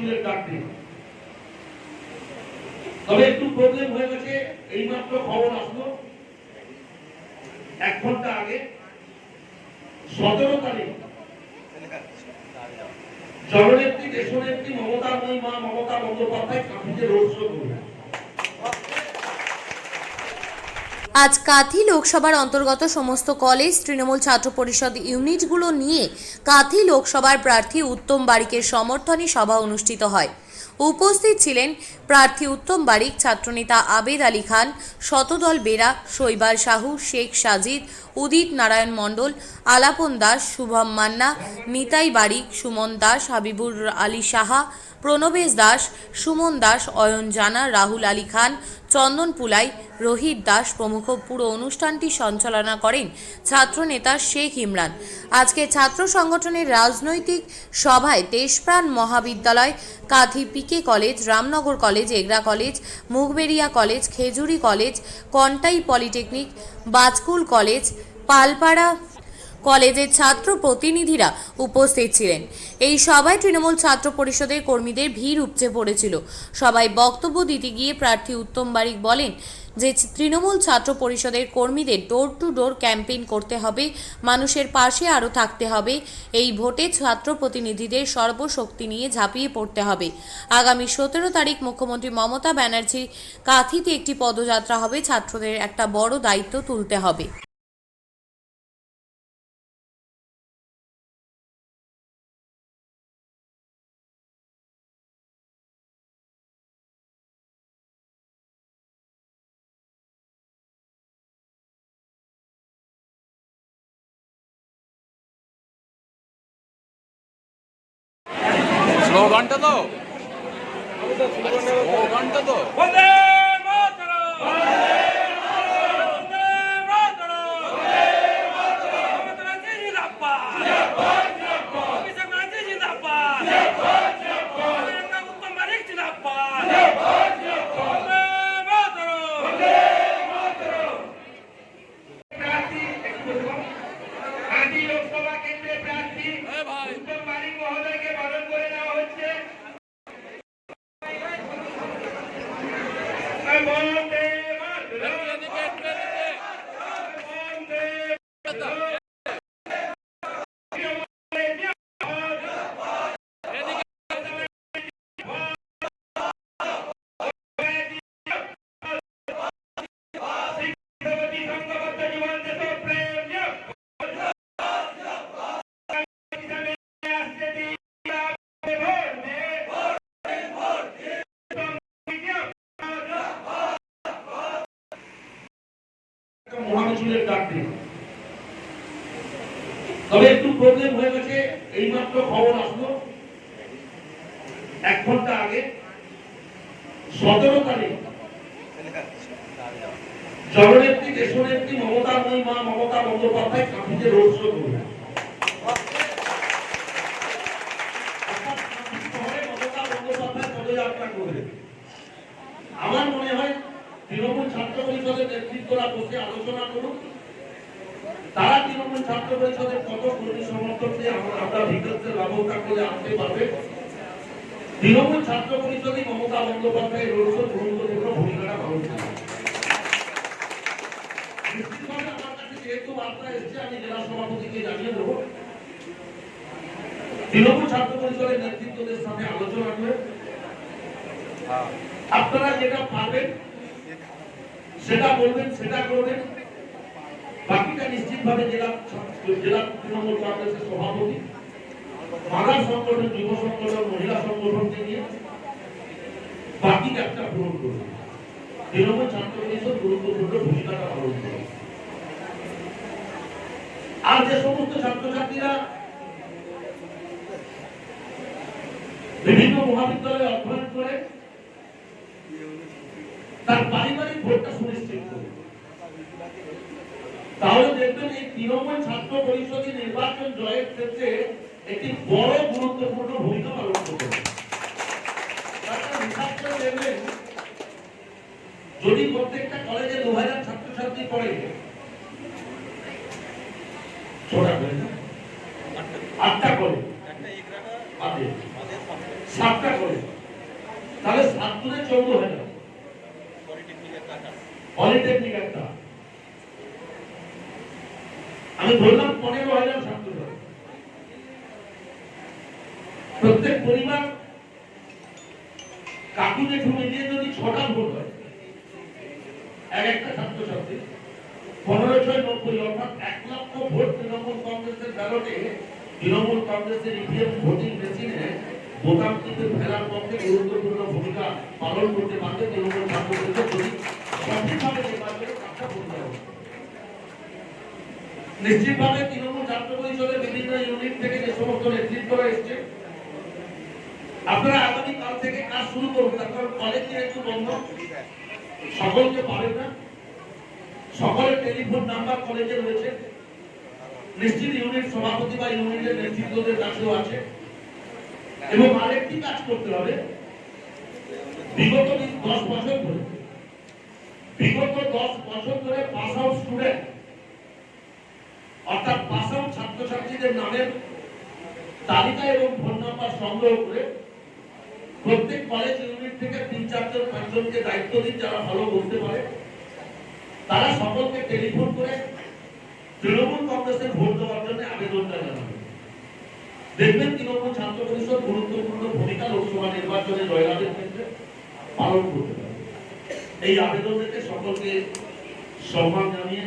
মহামিছিলের ডাক দিন তবে একটু প্রবলেম হয়ে গেছে, এইমাত্র খবর আসলো। এক ঘণ্টা আগে, সতেরো তারিখ, জননেত্রী, দেশনেত্রী মমতা মা মমতা বন্দ্যোপাধ্যায় কাঁথিতে রোড শো করবে আজ কাথি লোকসভার অন্তর্গত সমস্ত কলেজ, তৃণমূল ছাত্র পরিষদ ইউনিটগুলো নিয়ে কাথি লোকসভার প্রার্থী উত্তম বারিকের সমর্থনে সভা অনুষ্ঠিত হয়। উপস্থিত ছিলেন প্রার্থী উত্তম বারিক, ছাত্রনেতা আবেদ আলী খান, শতদল বেরা, শৈবাল সাহু, শেখ সাজিদ, উদিত নারায়ণ মণ্ডল, আলাপন দাস, শুভম মান্না, নিতাই বারিক, সুমন দাস, হাবিবুর আলী সাহা, প্রণবেশ দাস, সুমন দাস, অয়ন জানা, রাহুল আলী খান, চন্দন পুলাই, রোহিত দাস প্রমুখ পুরো অনুষ্ঠানটি সঞ্চালনা করেন ছাত্রনেতা শেখ ইমরান। আজকে ছাত্র সংগঠনের রাজনৈতিক সভায় Deshapran Mahavidyalaya Kanthi PK college, Ramnagar college Egra college Mukhberia college Khejuri college Contai polytechnic Bajkul college Palpara কলেজের ছাত্র প্রতিনিধিরা উপস্থিত ছিলেন। এই সভায় তৃণমূল ছাত্র পরিষদের কর্মীদের ভিড় উপচে পড়েছিল। সবাই বক্তব্য দিতে গিয়ে প্রার্থী উত্তম বারিক বলেন যে, তৃণমূল ছাত্র পরিষদের কর্মীদের ডোর টু ডোর ক্যাম্পেইন করতে হবে, মানুষের পাশে আরও থাকতে হবে, এই ভোটে ছাত্র প্রতিনিধিদের সর্বশক্তি নিয়ে ঝাঁপিয়ে পড়তে হবে। আগামী সতেরো তারিখ মুখ্যমন্ত্রী মমতা ব্যানার্জি কাঁথিতে একটি পদযাত্রা হবে। ছাত্রদের একটা বড় দায়িত্ব তুলতে হবে। তো ঘণ্টা তো বন্দে মাতরম বন্দে মাতরম বন্দে মাতরম মাতরম জিন্দাবাদ জিন্দাবাদ জিন্দাবাদ অভিষেক ব্যানার্জি জিন্দাবাদ জিন্দাবাদ জিন্দাবাদ উত্তম বারিক জিন্দাবাদ জিন্দাবাদ জিন্দাবাদ বন্দে মাতরম বন্দে মাতরম প্রার্থী একটু বলুন কাঁদি লোকসভা কেন্দ্রের প্রার্থী উত্তম বারিক মহোদয়কে বরণ করে নেওয়া হচ্ছে বন্দে মাতরম বন্দে সংঘবদ্ধ জীবন দেশ প্রেম আসছে দিন ভোট দে মহামিছিলের ডাক দিন তবে একটু প্রবলেম হয়ে গেছে, এইমাত্র খবর আসলো। এক ঘণ্টা আগে, সতেরো তারিখ, জননেত্রী, দেশনেত্রী মমতা মা মমতা বন্দ্যোপাধ্যায় কাঁথিতে রোড শো করবে আমার মনে ছাত্র পরিষদের নেতৃত্বরা বসে আলোচনা করুন। তারা তৃণমূল ছাত্র পরিষদের কত কর্মী সমর্থক দিয়ে আমরা বিজ্ঞপ্তির ব্যবস্থা করে আনতে পারবে? তৃণমূল ছাত্র পরিষদই মমতা বন্দ্যোপাধ্যায় রোড শো গুরুত্বপূর্ণ ভূমিকাটা পালন করে। আপনারা যেটা পারবেন সেটা বলবেন, সেটা করবেন। বাকিটা নিশ্চিতভাবে জেলা জেলা তৃণমূল কংগ্রেসের সভাপতি মাদা সংগঠন, যুব সংগঠন, মহিলা সংগঠনকে নিয়ে বাকি কাজটা পূরণ করবে তৃণমূল ছাত্র পরিষদ গুরুত্বপূর্ণ ভূমিকাটা পালন করবে। আর যে সমস্ত ছাত্রছাত্রীরা বিভিন্ন মহাবিদ্যালয়ে অধ্যয়ন করে তার পারিবারিক ভোটটা সুনিশ্চিত করবে তাহলে দেখবেন এই তৃণমূল ছাত্র পরিষদের নির্বাচন জয়ের ক্ষেত্রে একটি বড় গুরুত্বপূর্ণ ভূমিকা পালন করবে। করে যদি প্রত্যেকটা কলেজে দু হাজার ছাত্রছাত্রী পড়ে করে? আটটা আছে সাতটা করে। তাহলে সাত দুনে চৌদ্দ গেল পলিটেকনিক একটা। আমি পনেরো হাজার ছাত্র প্রত্যেক পরিবার যদি ছটা ভোট হয়, এক একটা ছাত্রছাত্রী পনেরো ছয় নব্বই, অর্থাৎ এক লক্ষ ভোট তৃণমূল কংগ্রেসের ব্যালটে তৃণমূল কংগ্রেসের ইভিএম ভোটিং মেশিনে বোতাম পক্ষে গুরুত্বপূর্ণ ভূমিকা পালন করতে পারবে তৃণমূল ছাত্র পরিষদ যদি সঠিকভাবে নির্বাচনে কাজটা করতে হবে নিশ্চিতভাবে তৃণমূল ছাত্র পরিষদের বিভিন্ন ইউনিট থেকে যে সমস্ত নেতৃত্বরা এসছে, আপনারা আগামী কাল থেকে কাজ শুরু করুন তার কারণ কলেজে একটু বন্ধ। সকলকে পাবেন না। সকলের টেলিফোন নাম্বার কলেজে রয়েছে। নিশ্চিত ইউনিট সভাপতি বা ইউনিটের নেতৃত্বদের কাছেও আছে। এবং আরেকটি কাজ করতে হবে। বিগত দশ বছর ধরে, বিগত দশ বছর ধরে পাস আউট স্টুডেন্ট অর্থাৎ পাস ছাত্রছাত্রীদের নামের তালিকা এবং ফোন নাম্বার সংগ্রহ করে প্রত্যেক কলেজ ইউনিট থেকে তিন চারজন পাঁচজনকে দায়িত্ব দিন যারা ভালো বলতে পারে, তারা সকলকে টেলিফোন করে তৃণমূল কংগ্রেসের ভোট দেওয়ার জন্য আবেদনটা জানাবে। দেখবেন তৃণমূল ছাত্র পরিষদ গুরুত্বপূর্ণ ভূমিকা লোকসভা নির্বাচনে জয়লাভের ক্ষেত্রে পালন করতে পারে। এই আবেদন রেখে সকলকে সম্মান জানিয়ে